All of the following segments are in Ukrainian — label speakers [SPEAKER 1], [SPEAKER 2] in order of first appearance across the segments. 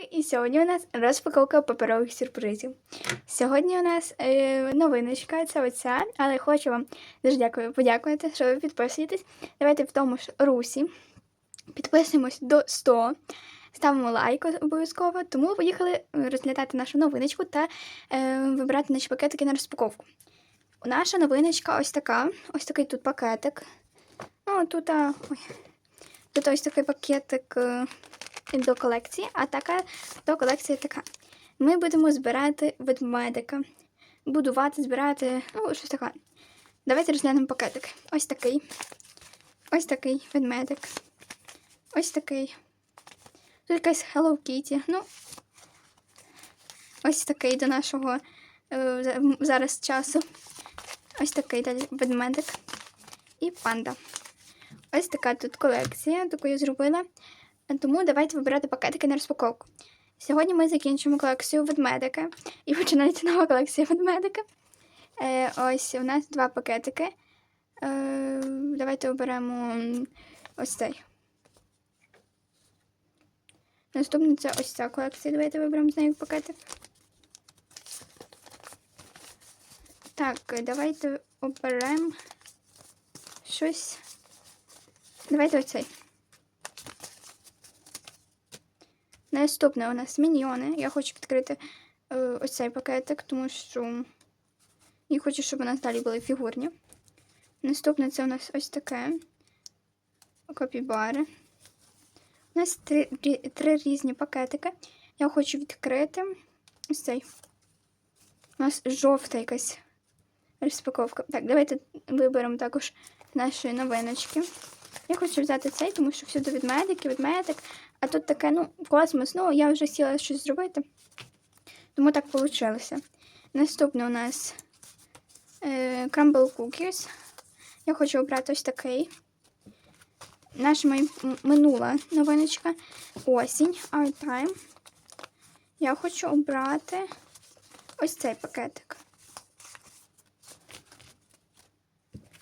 [SPEAKER 1] Дівчатки, і сьогодні у нас розпаковка паперових сюрпризів. Сьогодні у нас е, новиночка, це оця, але хочу вам дуже дякую, подякувати, що ви підписуєтесь. Давайте в тому ж русі. Підписуємось до 100, ставимо лайк обов'язково, тому поїхали розглядати нашу новиночку та е, вибирати наші пакетики на розпаковку. Наша новиночка ось така. Ось такий тут пакетик. Ну, тут, а, ой, тут ось такий пакетик. До колекції, а така до колекції така. Ми будемо збирати ведмедика. Будувати, збирати, ну, щось таке. Давайте розглянемо пакетик. Ось такий. Ось такий ведмедик. Ось такий. Тут якась Hello Kitty. Ну, ось такий до нашого е, зараз часу. Ось такий далі ведмедик. І панда. Ось така тут колекція, таку я зробила. Тому давайте вибирати пакетики на розпаковку. Сьогодні ми закінчимо колекцію ведмедика і починається нова колекція ведмедика. Е, ось у нас два пакетики. Е, давайте оберемо ось цей. Наступний це ось ця колекція. Давайте виберемо з неї пакетик. Так, давайте оберемо щось. Давайте оцей. Наступне у нас міньйони. Я хочу відкрити е, ось цей пакетик, тому що я хочу, щоб у нас далі були фігурні. Наступне це у нас ось таке копібари. У нас три, три різні пакетики. Я хочу відкрити ось цей. У нас жовта якась розпаковка. Так, давайте виберемо також наші новиночки. Я хочу взяти цей, тому що всюди від медики, від медик. А тут таке, ну, космос. Ну, я вже хотіла щось зробити. Тому так вийшло. Наступне у нас е, Crumble Cookies. Я хочу обрати ось такий. Наша май- минула новиночка. Осінь, Our Time. Я хочу обрати ось цей пакетик.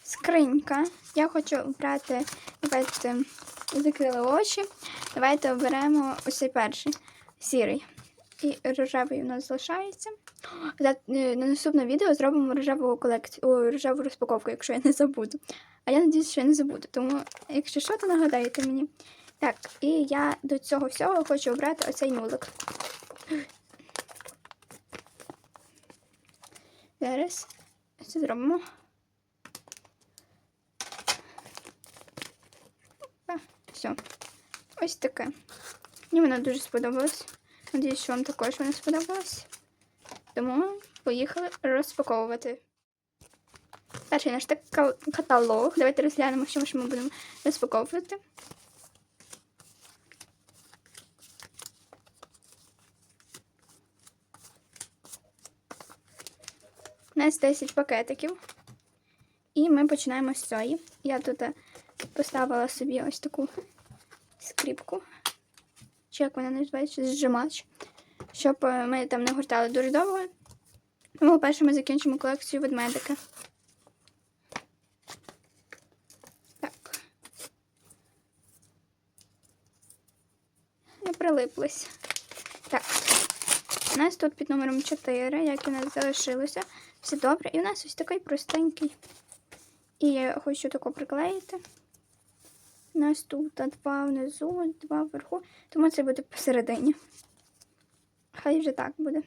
[SPEAKER 1] Скринька. Я хочу обрати, давайте закрили очі. Давайте оберемо ось цей перший сірий. І рожевий у нас залишається. За- е, На наступне відео зробимо рожеву колекцію, о, рожеву розпаковку, якщо я не забуду. А я надіюсь, що я не забуду. Тому, якщо що, то нагадаєте мені. Так, і я до цього всього хочу обрати оцей нулик. Зараз це зробимо. Все. Ось таке. Мені вона дуже сподобалась. Надіюсь, що вам також вона сподобалась. Тому поїхали розпаковувати. Перший наш так каталог. Давайте розглянемо, що ми будемо розпаковувати. У нас 10 пакетиків. І ми починаємо з цієї. Я тут е, поставила собі ось таку скріпку. Чи як вона називається? Зжимач. Щоб е, ми там не гортали дуже довго. Тому перше ми закінчимо колекцію ведмедика. Так. Не прилиплись. Так. У нас тут під номером 4, як у нас залишилося. Все добре. І у нас ось такий простенький. І я хочу тако приклеїти. У нас тут два внизу, два вверху, тому це буде посередині. Хай вже так буде.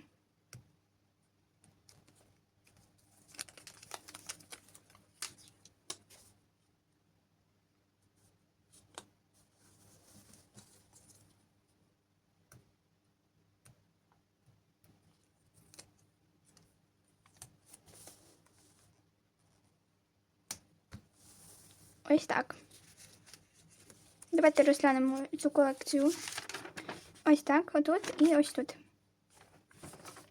[SPEAKER 1] Ось так. Давайте розглянемо цю колекцію. Ось так, отут і ось тут.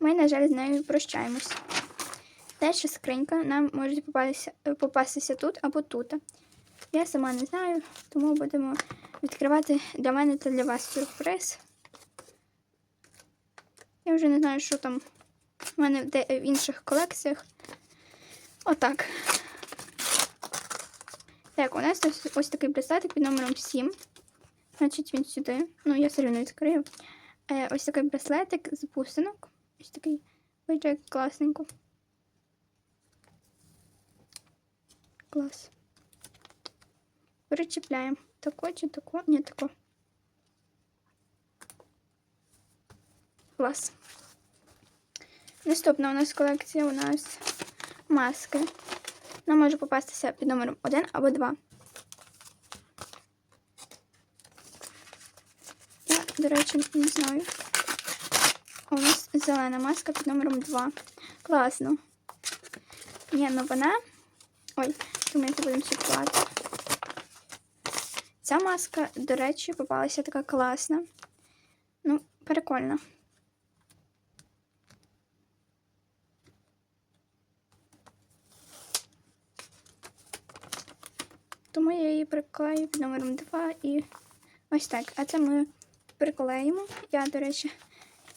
[SPEAKER 1] Ми, на жаль, з нею прощаємось. Далі скринька нам може попастися, попастися тут або тут. Я сама не знаю, тому будемо відкривати для мене та для вас сюрприз. Я вже не знаю, що там в мене в інших колекціях. Отак. Так, у нас ось, ось такий браслетик під номером 7. Значить, він сюди. Ну, я все одно відкрию. Е, ось такий браслетик з бусинок. Ось такий виглядає класненько. Клас. Причіпляємо. Тако чи тако? Ні, тако. Клас. Наступна у нас колекція у нас маски. Вона може попастися під номером 1 або 2. Я, до речі, не знаю. У нас зелена маска під номером 2. Класно. Ні, ну вона. Ой, думаю, це будемо шокувати. Ця маска, до речі, попалася така класна. Ну, прикольно. Я приклею номером 2 і ось так. А це ми приклеїмо. Я, до речі,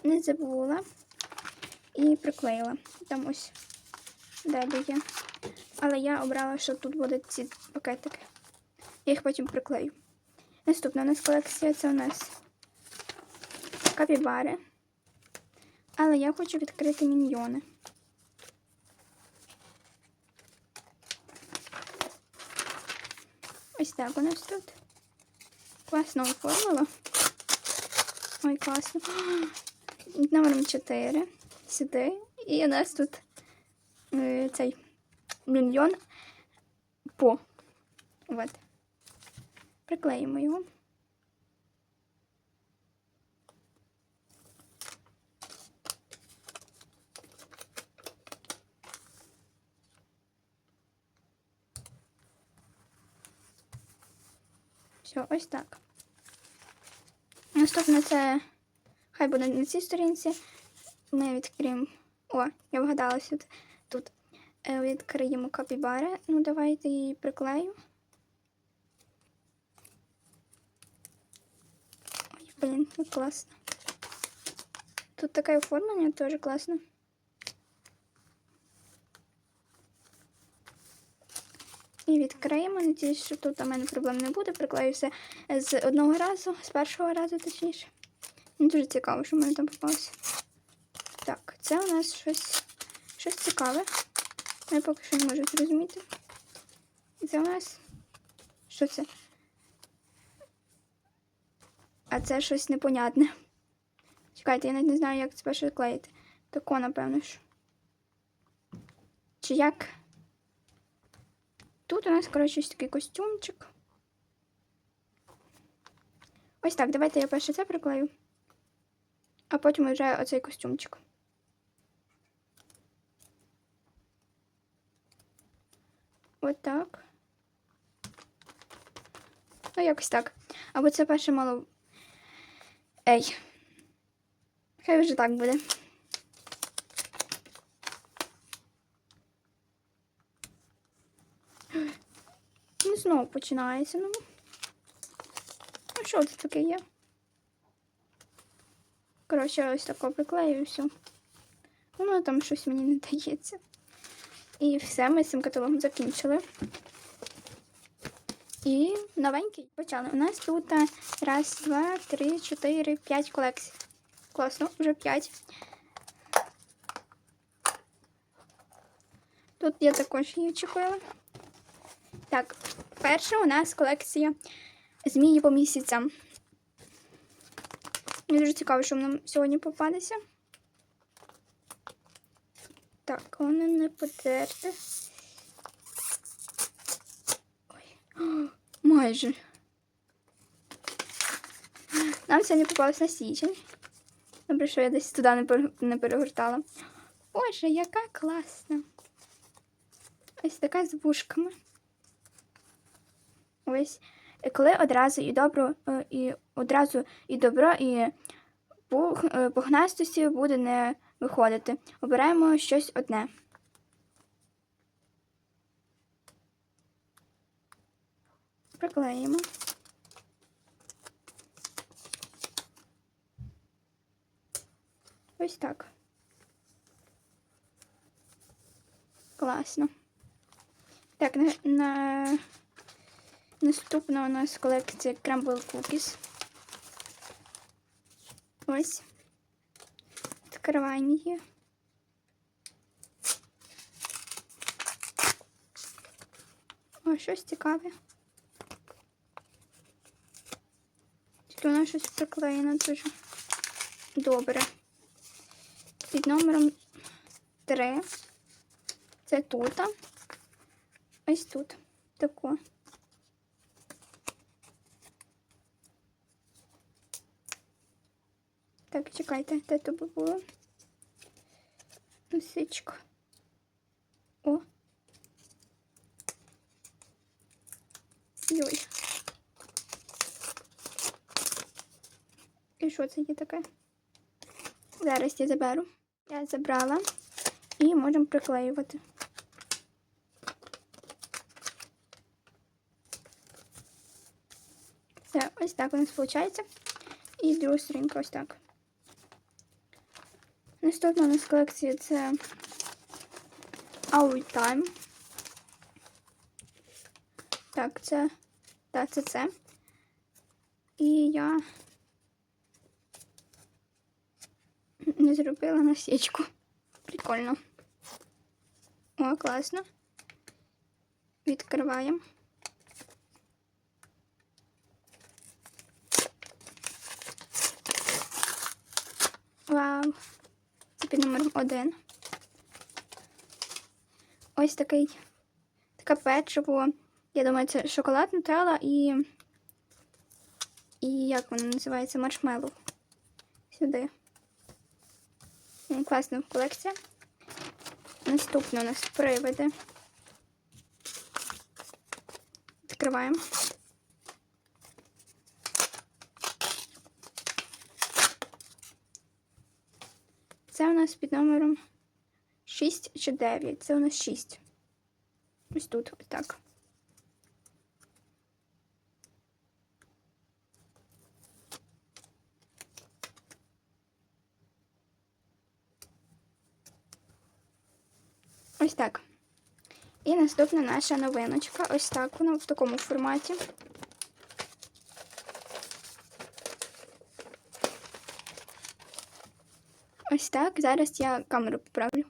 [SPEAKER 1] не забула і приклеїла. Там ось далі є. Але я обрала, що тут будуть ці пакетики. Я їх потім приклею. Наступна у нас колекція це у нас капібари. Але я хочу відкрити міньйони. Ось так у нас тут. Класно оформила. Ой, класно. Номером 4. Сюди. І у нас тут е, цей міньйон по. От. Приклеїмо його. Все, ось так. Наступне це хай буде на цій сторінці. Ми відкриємо. О, я вгадала тут. тут. Е, Відкриємо капібари. Ну, давайте її приклею. Ой, блін, ну класно. Тут таке оформлення теж класно. І відкриємо. Надіюсь, що тут у мене проблем не буде. Приклею все з одного разу, з першого разу, точніше. Мені дуже цікаво, що в мене там попалося. Так, це у нас щось, щось цікаве. Я поки що не можу зрозуміти. Це у нас. Що це? А це щось непонятне. Чекайте, я навіть не знаю, як це перше клеїти. Тако, напевно ж. Чи як? Тут у нас, коротше, ось такий костюмчик. Ось так, давайте я перше це приклею. А потім вже оцей костюмчик. Ось так. Ну, якось так. Або це перше мало. Ей. Хай вже так буде. Знову починається. Ну, ну що це таке є? Коротше, ось тако приклею і все. Воно там щось мені не дається. І все, ми з цим каталогом закінчили. І новенький почали. У нас тут е, раз, два, три, чотири, п'ять колекцій. Класно, вже п'ять. Тут я також її очікувала. Так, перша у нас колекція змії по місяцям. Мені дуже цікаво, що нам сьогодні попадеться. Так, воно не потерте. Ой, майже. Нам сьогодні попалось на січень. Добре, що я десь туди не перегортала. Боже, яка класна. Ось така з вушками. Ось. Е, Коли одразу і добро, е, і одразу і добро, і е, пухнастості буде не виходити. Обираємо щось одне. Приклеїмо. Ось так. Класно. Так, на, на... наступна у нас колекція Crumble Cookies. Ось. Відкриваємо її. О, щось цікаве. Тільки воно щось приклеєно дуже добре. Під номером 3. Це тут. Ось тут. Тако. Так, чекайте, де то було? Лисичка. О. Йой. І що це є таке? Зараз я заберу. Я забрала і можемо приклеювати. Все, ось так у нас виходить. І друга сторінка ось так. Наступна у нас колекція це Our Time. Так, це. Так, це це. І я не зробила насічку. Прикольно. О, класно. Відкриваємо. Вау. Під номером один. Ось такий така печиво. Я думаю, це шоколад нутелла і. І як воно називається? Маршмеллоу. Сюди. Класна колекція. Наступне у нас привиди. Відкриваємо. Нас під номером 6 чи 9. Це у нас 6. Ось тут, ось так. Ось так. І наступна наша новиночка. Ось так вона в такому форматі. Ось так. Зараз я камеру поправлю.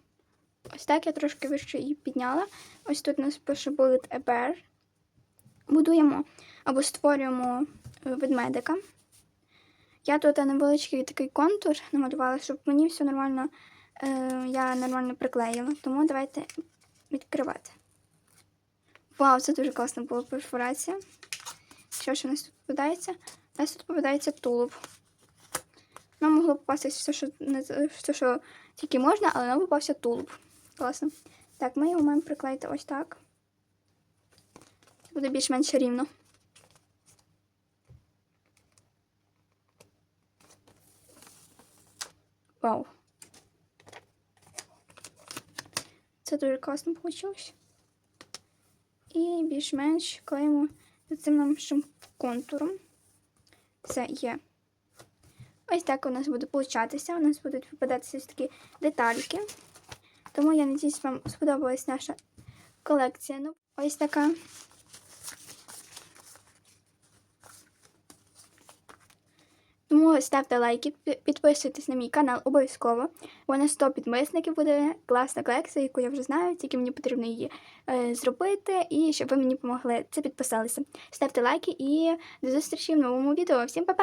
[SPEAKER 1] Ось так я трошки вище її підняла. Ось тут у нас пише Bullet Bear. Будуємо або створюємо е, ведмедика. Я тут невеличкий такий контур намалювала, щоб мені все нормально, е, я нормально приклеїла. Тому давайте відкривати. Вау, це дуже класна була перфорація. Що ж у нас тут попадається? У нас тут попадається тулуб. Нам могло попастись все, що, не- все, що тільки можна, але нам попався тулуб. Класно. Так, ми його маємо приклеїти ось так. Це буде більш-менш рівно. Вау. Це дуже класно вийшло. І більш-менш клеїмо цим нашим контуром. Все є. Ось так у нас буде получатися. У нас будуть випадатися ось такі детальки. Тому я надіюсь, вам сподобалась наша колекція. Ну, ось така. Тому ставте лайки, підписуйтесь на мій канал обов'язково. Бо на 100 підписників буде класна колекція, яку я вже знаю, тільки мені потрібно її е, зробити, і щоб ви мені допомогли. Це підписалися. Ставте лайки і до зустрічі в новому відео. Всім па-па!